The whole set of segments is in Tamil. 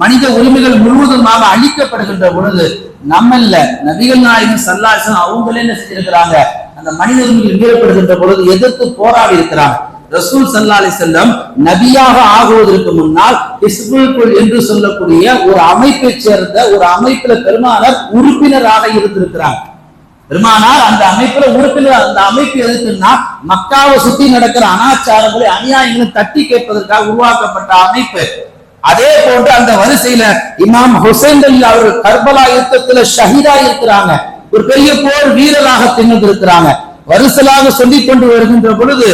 மனித உரிமைகள் முழுவதுமாக அழிக்கப்படுகின்ற பொழுது நம்மல்ல நபிகள் நாயகன் சல்லாசன் அவங்களே என்ன செஞ்சிருக்கிறாங்க? அந்த மனித உரிமைகள் மீறப்படுகின்ற பொழுது எதிர்த்து போராடி இருக்கிறாங்க. ரசூல் சல்லா அலி செல்லம் நபியாக ஆகுவதற்கு முன்னால் இஸ்புல் என்று சொல்லக்கூடிய ஒரு அமைப்பை சேர்ந்த ஒரு அமைப்புல பெருமானார் உறுப்பினராக இருந்திருக்கிறார். பெருமானார் அந்த அமைப்புல உறுப்பினர் அந்த அமைப்பு எதுக்குன்னா மக்காவை சுத்தி நடக்கிற அனாச்சாரங்களை அநியாயங்களை தட்டி கேட்பதற்காக உருவாக்கப்பட்ட அமைப்பு. அதே போன்று அந்த வரிசையில இமாம் ஹுசைன் அலி அவர்கள் கர்பலா யுத்தத்துல ஷஹீதா இருக்கிறாங்க. ஒரு பெரிய போர் வீரராக திகழ்ந்திருக்கிறாங்க. வரிசலாக சொல்லிக் கொண்டு வருகின்ற பொழுது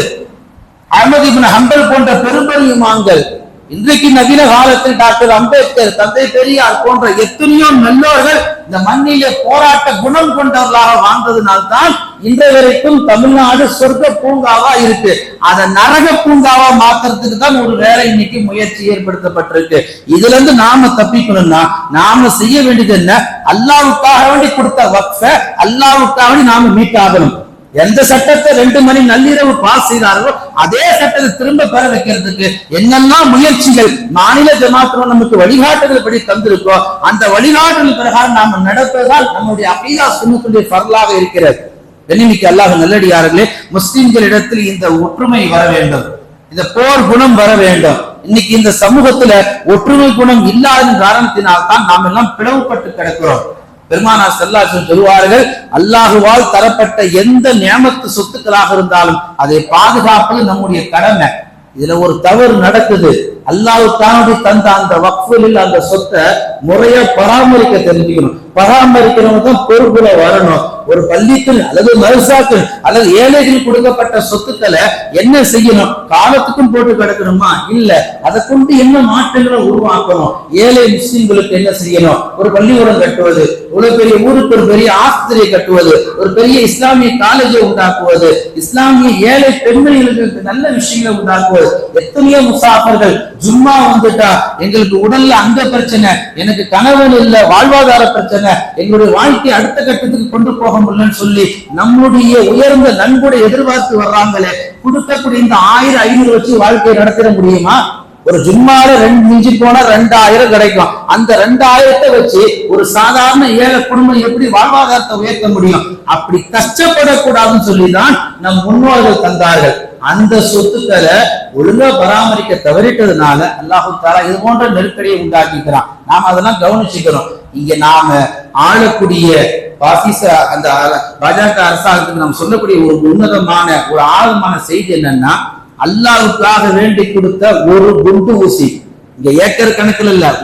அஹமது இபின் ஹம்பல் போன்ற பெரும்பெருமாங்கள் இன்றைக்கு நவீன காலத்தில் டாக்டர் அம்பேத்கர் தந்தை பெரியார் போன்ற எத்தனையோ நல்லோர்கள் இந்த மண்ணிலே போராட்ட குணம் கொண்டவர்களாக வாழ்ந்ததுனால்தான் இன்றைய வரைக்கும் தமிழ்நாடு சொர்க்க பூங்காவா இருக்கு. அதை நரக பூங்காவா மாத்துறதுக்கு தான் ஒரு வேலை இன்னைக்கு முயற்சி ஏற்படுத்தப்பட்டிருக்கு. இதுல இருந்து நாம தப்பிக்கணும்னா நாம செய்ய வேண்டியது என்ன? அல்லாவுக்காக வேண்டி கொடுத்த வக்ஃப அல்லாவுக்காக வேண்டி நாம மீட்டாகணும். எந்த சட்டத்தை ரெண்டு மணி நள்ளிரவு பாஸ் செய்தார்களோ அதே சட்டத்தை திரும்ப பெற வைக்கிறதுக்கு என்னெல்லாம் முயற்சிகள் மாநில ஜமாத்திரம் நமக்கு வழிகாட்டுதல் படி தந்திருக்கோ அந்த வழிகாட்டுதல் பிரகாரம் நாம நடப்பதால் நம்முடைய அபீதா சுண்ணத்துடைய பரலாக இருக்கிறது. கண்ணிமிக்கு அல்லாஹ் நல்லடியார்களே முஸ்லிம்களிடத்தில் இந்த ஒற்றுமை வர வேண்டும். இந்த போர் குணம் வர வேண்டும். இன்னைக்கு இந்த சமூகத்துல ஒற்றுமை குணம் இல்லாத காரணத்தினால் தான் நாம் எல்லாம் பிளவுபட்டு கிடக்கிறோம். பெருமானா செல்லாசன் சொல்வார்கள் அல்லாஹுவால் தரப்பட்ட எந்த நியமத்து சொத்துக்களாக இருந்தாலும் அதை பாதுகாப்பது நம்முடைய கடமை. இதுல ஒரு தவறு நடக்குது. அல்லாஹு தானுடைய தந்த அந்த வக்ஃபில் அந்த சொத்தை முறையா பராமரிக்க தெரிஞ்சுக்கணும். பராமரிக்கிறவங்க தான் பொறுப்புல வரணும். ஒரு பள்ளிக்கு அல்லது மருசாக்கு அல்லது ஏழைகள் கொடுக்கப்பட்ட சொத்துக்களை என்ன செய்யணும்? காலத்துக்கும் போட்டு கிடக்கணுமா? இல்ல. அதை கொண்டு என்ன மாற்றங்களை உருவாக்கணும்? ஏழை முஸ்லிம்களுக்கு என்ன செய்யணும்? ஒரு பள்ளிக்கூடம் கட்டுவது ஒரு பெரிய ஊருக்கு ஒரு பெரிய ஆஸ்திரியை கட்டுவது ஒரு பெரிய இஸ்லாமிய காலேஜை உண்டாக்குவது இஸ்லாமிய ஏழை பெண்மணிகளுக்கு நல்ல விஷயங்களை உண்டாக்குவது எத்தனையோ முசாஃபர்கள் ஜும்மா வந்துட்டா? எங்களுக்கு உடல்ல அந்த பிரச்சனை எனக்கு கணவன் இல்ல வாழ்வாதார பிரச்சனை. எங்களுடைய வாழ்க்கை அடுத்த கட்டத்துக்கு கொண்டு போக முடியலன்னு சொல்லி நம்முடைய உயர்ந்த நன்கொடை எதிர்பார்த்து வர்றாங்களே கொடுக்கக்கூடிய இந்த ஆயிரம் ஐநூறு வச்சு வாழ்க்கையை நடத்திட முடியுமா? ஒரு ஜும்மால ரெண்டு மிஞ்சி போனா ரெண்டாயிரம் கிடைக்கும். அந்த ரெண்டாயிரத்தை வச்சு ஒரு சாதாரண ஏழை குடும்பம் எப்படி வாழ்வாதாரத்தை உயர்த்த முடியும்? அப்படி கஷ்டப்படக்கூடாதுன்னு சொல்லிதான் நம் முன்னோர்கள் தந்தார்கள். அந்த சொத்துக்களை ஒழுங்கா பராமரிக்க தவறிட்டதுனால அல்லாஹு தாரா இது போன்ற நெருக்கடியை உண்டாக்கிக்கிறான். நாம அதெல்லாம் கவனிச்சுக்கிறோம் இங்க நாம ஆளக்கூடிய பாசிச அந்த பாஜக அரசாங்கத்துக்கு நாம் சொல்லக்கூடிய ஒரு உன்னதமான ஒரு ஆழமான செய்தி என்னன்னா அல்லாவுக்காக வேண்டி கொடுத்த ஒரு குண்டு ஊசி. இங்க ஏக்கர் கணக்கில் இல்ல